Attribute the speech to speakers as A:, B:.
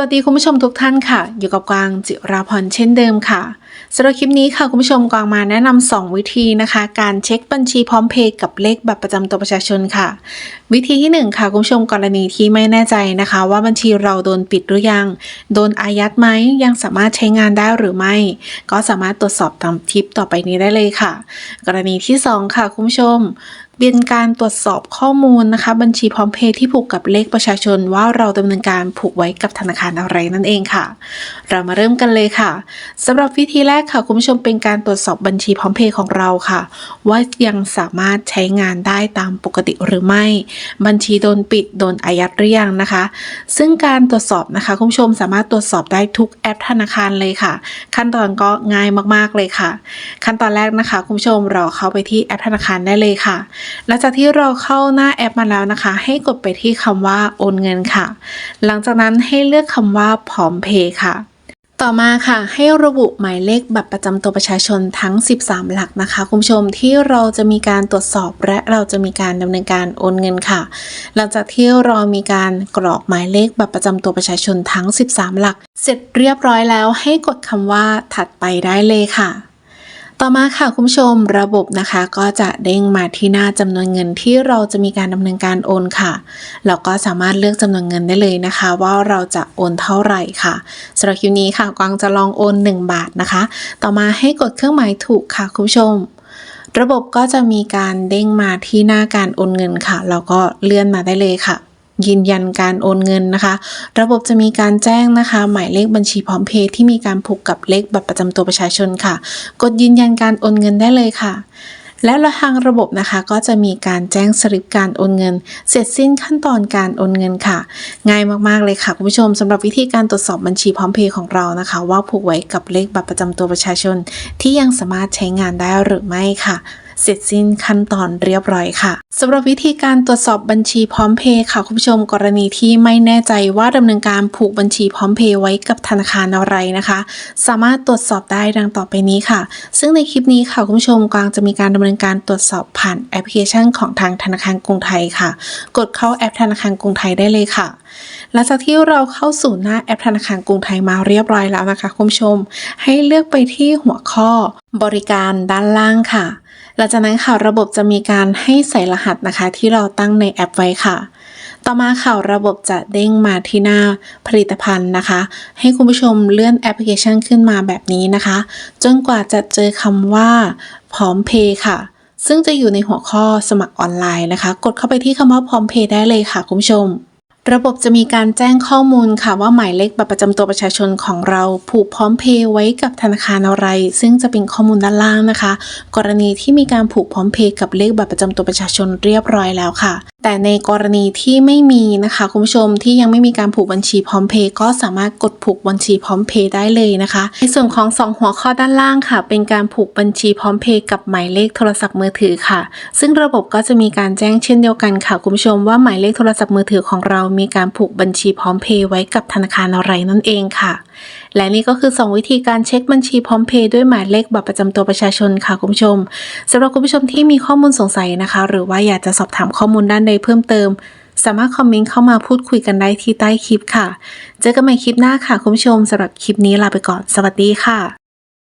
A: วัสดีคุณผู้ชมทุกท่านค่ะ อยู่กับกวางจิราพรเช่นเดิมค่ะสำหรับคลิปนี้ค่ะคุณผู้ชมกวางมาแนะนำ2วิธีนะคะ การเช็คบัญชีพร้อมเพย์กับเลขบัตรประจำตัวประชาชนค่ะ วิธีที่ 1 ค่ะคุณผู้ชมกรณีที่ไม่แน่ใจนะคะ ว่าบัญชีเราโดนปิดหรือยัง โดนอายัดไหมยังสามารถใช้งานได้หรือไม่ ก็สามารถตรวจสอบตามทิปต่อไปนี้ได้เลยค่ะ กรณีที่ 2 ค่ะคุณผู้ชม เป็นการตรวจสอบข้อมูลนะคะ บัญชีพร้อมเพย์ที่ผูกกับเลขประชาชนว่าเราดำเนินการผูกไว้กับธนาคารอะไรนั่นเองค่ะ เรามาเริ่มกันเลยค่ะสำหรับวิธีแรกค่ะคุณผู้ชมเป็นการตรวจสอบบัญชีพร้อมเพย์ของเราค่ะ ว่ายังสามารถใช้งานได้ตามปกติหรือไม่ บัญชีโดนปิดโดนอายัดหรือยังนะคะ ซึ่งการตรวจสอบนะคะคุณผู้ชมสามารถตรวจสอบได้ทุกแอปธนาคารเลยค่ะ ขั้นตอนก็ง่ายมากๆเลยค่ะ ขั้นตอนแรกนะคะคุณผู้ชมเราเข้าไปที่แอปธนาคารได้เลยค่ะหลังจากที่เราเข้าหน้าแอปมาแล้วนะคะ ให้กดไปที่คำว่าโอนเงินค่ะ หลังจากนั้นให้เลือกคำว่าพร้อมเพย์ค่ะ ต่อมาค่ะ ให้ระบุหมายเลขบัตรประจำตัวประชาชนทั้ง 13 หลักนะคะ คุณผู้ชมที่เราจะมีการตรวจสอบและเราจะมีการดำเนินการโอนเงินค่ะ หลังจากที่เรามีการกรอกหมายเลขบัตรประจำตัวประชาชนทั้ง 13 หลัก เสร็จเรียบร้อยแล้วให้กดคำว่าถัดไปได้เลยค่ะ ต่อมาค่ะคุณผู้ชมระบบนะคะก็จะเด้งมาที่หน้าจำนวนเงินที่เราจะมีการดำเนินการโอนค่ะเราก็สามารถเลือกจำนวนเงินได้เลยนะคะ ว่าเราจะโอนเท่าไหร่ค่ะสำหรับคลิปนี้ค่ะกวางจะลองโอน 1 บาทนะคะ ต่อมาให้กดเครื่องหมายถูกค่ะคุณผู้ชมระบบก็จะมีการเด้งมาที่หน้าการโอนเงินค่ะ เราก็เลื่อนมาได้เลยค่ะ ยืนยันการโอนเงินนะคะ ระบบจะมีการแจ้งนะคะ หมายเลขบัญชีพร้อมเพย์ที่มีการผูกกับเลขบัตรประจำตัวประชาชนค่ะ กดยืนยันการโอนเงินได้เลยค่ะและทางระบบนะคะก็จะมีการแจ้งสลิปการโอนเงิน เสร็จสิ้นขั้นตอนการโอนเงินค่ะ ง่ายมากๆเลยค่ะคุณผู้ชมสำหรับวิธีการตรวจสอบบัญชีพร้อมเพย์ของเรานะคะ ว่าผูกไว้กับเลขบัตรประจำตัวประชาชน ที่ยังสามารถใช้งานได้หรือไม่ค่ะ เสร็จสิ้นขั้นตอนเรียบร้อยค่ะสำหรับวิธีการตรวจสอบบัญชีพร้อมเพย์ค่ะคุณผู้ชมกรณีที่ไม่แน่ใจว่าดำเนินการผูกบัญชีพร้อมเพย์ไว้กับธนาคารอะไรนะคะ สามารถตรวจสอบได้ดังต่อไปนี้ค่ะ ซึ่งในคลิปนี้ค่ะคุณผู้ชมกวางจะมีการดำเนินการตรวจสอบผ่านแอปพลิเคชันของทางธนาคารกรุงไทยค่ะ กดเข้าแอปธนาคารกรุงไทยได้เลยค่ะหลังจากที่เราเข้าสู่หน้าแอปธนาคารกรุงไทยมาเรียบร้อยแล้วนะคะคุณผู้ชม ให้เลือกไปที่หัวข้อ บริการด้านล่างค่ะ หลังจากนั้นค่ะระบบจะมีการให้ใส่รหัสนะคะ ที่เราตั้งในแอปไว้ค่ะ ต่อมาค่ะระบบจะเด้งมาที่หน้าผลิตภัณฑ์นะคะ ให้คุณผู้ชมเลื่อนแอปพลิเคชันขึ้นมาแบบนี้นะคะ จนกว่าจะเจอคำว่าพร้อมเพย์ค่ะซึ่งจะอยู่ในหัวข้อสมัครออนไลน์นะคะ กดเข้าไปที่คำว่าพร้อมเพย์ได้เลยค่ะคุณผู้ชม ระบบจะมีการแจ้งข้อมูลค่ะว่าหมายเลขบัตรประจำตัวประชาชนของเราผูกพร้อมเพย์ไว้กับธนาคารอะไร ซึ่งจะเป็นข้อมูลด้านล่างนะคะ กรณีที่มีการผูกพร้อมเพย์กับเลขบัตรประจำตัวประชาชนเรียบร้อยแล้วค่ะแต่ในกรณีที่ไม่มีนะคะคุณผู้ชมที่ยังไม่มีการผูกบัญชีพร้อมเพย์ก็สามารถกดผูกบัญชีพร้อมเพย์ได้เลยนะคะ ในส่วนของ 2 หัวข้อด้านล่างค่ะ เป็นการผูกบัญชีพร้อมเพย์กับหมายเลขโทรศัพท์มือถือค่ะ ซึ่งระบบก็จะมีการแจ้งเช่นเดียวกันค่ะคุณผู้ชมว่าหมายเลขโทรศัพท์มือถือของเรามีการผูกบัญชีพร้อมเพย์ไว้กับธนาคารอะไรนั่นเองค่ะ และนี่ก็คือ 2 วิธีการเช็คบัญชีพร้อมเพย์ด้วยหมายเลขบัตรประจำตัวประชาชนค่ะคุณผู้ชมสำหรับคุณผู้ชมที่มีข้อมูลสงสัยนะคะ หรือว่าอยากจะสอบถามข้อมูลด้านใดเพิ่มเติม สามารถคอมเมนต์เข้ามาพูดคุยกันได้ที่ใต้คลิปค่ะ เจอกันใหม่คลิปหน้าค่ะคุณผู้ชมสำหรับคลิปนี้ลาไปก่อน สวัสดีค่ะ